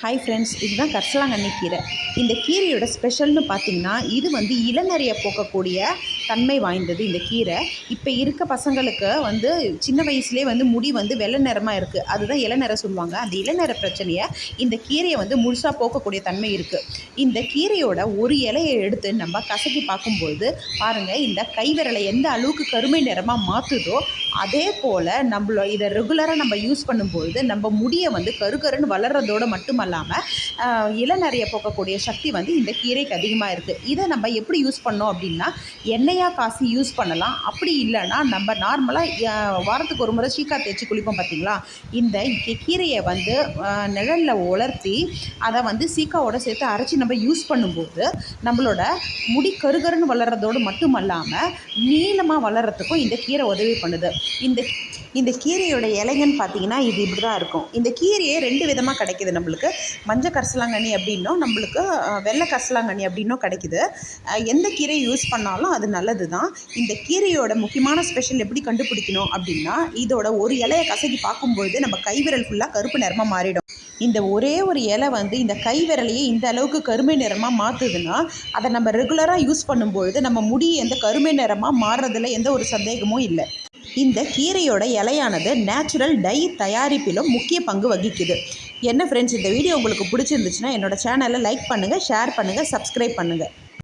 Hi friends இதுதான் கரிசலாங்கண்ணி கீரை. இந்த கீரையோட ஸ்பெஷல்னு பார்த்தீங்கன்னா இது வந்து இளநறையை போக்கக்கூடிய தன்மை வாய்ந்தது இந்த கீரை. இப்போ இருக்க பசங்களுக்கு வந்து சின்ன வயசுலேயே வந்து முடி வந்து வெள்ளை நிறமாக இருக்குது அதுதான் இளநரை சொல்லுவாங்க. அந்த இளநர பிரச்சனையை இந்த கீரையை வந்து முழுசாக போக்கக்கூடிய தன்மை இருக்குது இந்த கீரையோட ஒரு இலையை எடுத்து நம்ம கசக்கி பார்க்கும்போது பாருங்கள் இந்த கைவிரலை எந்த அளவுக்கு கருமை நிறமாக மாற்றுதோ அதே போல் நம்மளோ இதை ரெகுலராக நம்ம யூஸ் பண்ணும்பொழுது நம்ம முடியை வந்து கருக்கருன்னு வளர்கிறதோடு மட்டுமல்லாமல் இளநறையை போக்கக்கூடிய சக்தி வந்து இந்த கீரைக்கு அதிகமாக இருக்குது இதை நம்ம எப்படி யூஸ் பண்ணோம் அப்படின்னா எண்ணெய் நிறையா காசி யூஸ் பண்ணலாம். அப்படி இல்லைன்னா நம்ம நார்மலாக வாரத்துக்கு ஒரு முறை சீக்கா தேய்ச்சி குளிப்போம் பார்த்தீங்களா இந்த கீரையை வந்து நிழலில் உலர்த்தி அதை வந்து சீக்காவோட சேர்த்து அரைச்சி நம்ம யூஸ் பண்ணும்போது நம்மளோட முடி கருகருன்னு வளர்கிறதோடு மட்டுமல்லாமல் நீளமாக வளர்கிறதுக்கும் இந்த கீரை உதவி பண்ணுது. இந்த இந்த கீரையோட இலைங்கன்னு பார்த்தீங்கன்னா இது இப்படி தான் இருக்கும். இந்த கீரையே ரெண்டு விதமாக கிடைக்குது நம்மளுக்கு. மஞ்சள் கரிசலாங்கண்ணி அப்படின்னும் நம்மளுக்கு வெள்ளை கரிசலாங்கண்ணி அப்படின்னும் கிடைக்குது. எந்த கீரை யூஸ் பண்ணாலும் அது நல்லது தான் இந்த கீரையோட முக்கியமான ஸ்பெஷல் எப்படி கண்டுபிடிக்கணும் அப்படின்னா இதோட ஒரு இலையை கசக்கி பார்க்கும்பொழுது நம்ம கைவிரல் ஃபுல்லாக கருப்பு நிறமாக மாறிடும். இந்த ஒரே ஒரு இலை வந்து இந்த கை விரலையே இந்த அளவுக்கு கருமை நிறமாக மாற்றுதுன்னா அதை நம்ம ரெகுலராக யூஸ் பண்ணும்பொழுது நம்ம முடி எந்த கருமை நிறமாக மாறுறதுல எந்த ஒரு சந்தேகமும் இல்லை. இந்த கீரையோட இலையானது நேச்சுரல் டை தயாரிப்பிலும் முக்கிய பங்கு வகிக்குது. என்ன ஃப்ரெண்ட்ஸ் இந்த வீடியோ உங்களுக்கு பிடிச்சிருந்துச்சுன்னா என்னோட சேனலை லைக் பண்ணுங்கள் ஷேர் பண்ணுங்கள் சப்ஸ்கிரைப் பண்ணுங்கள்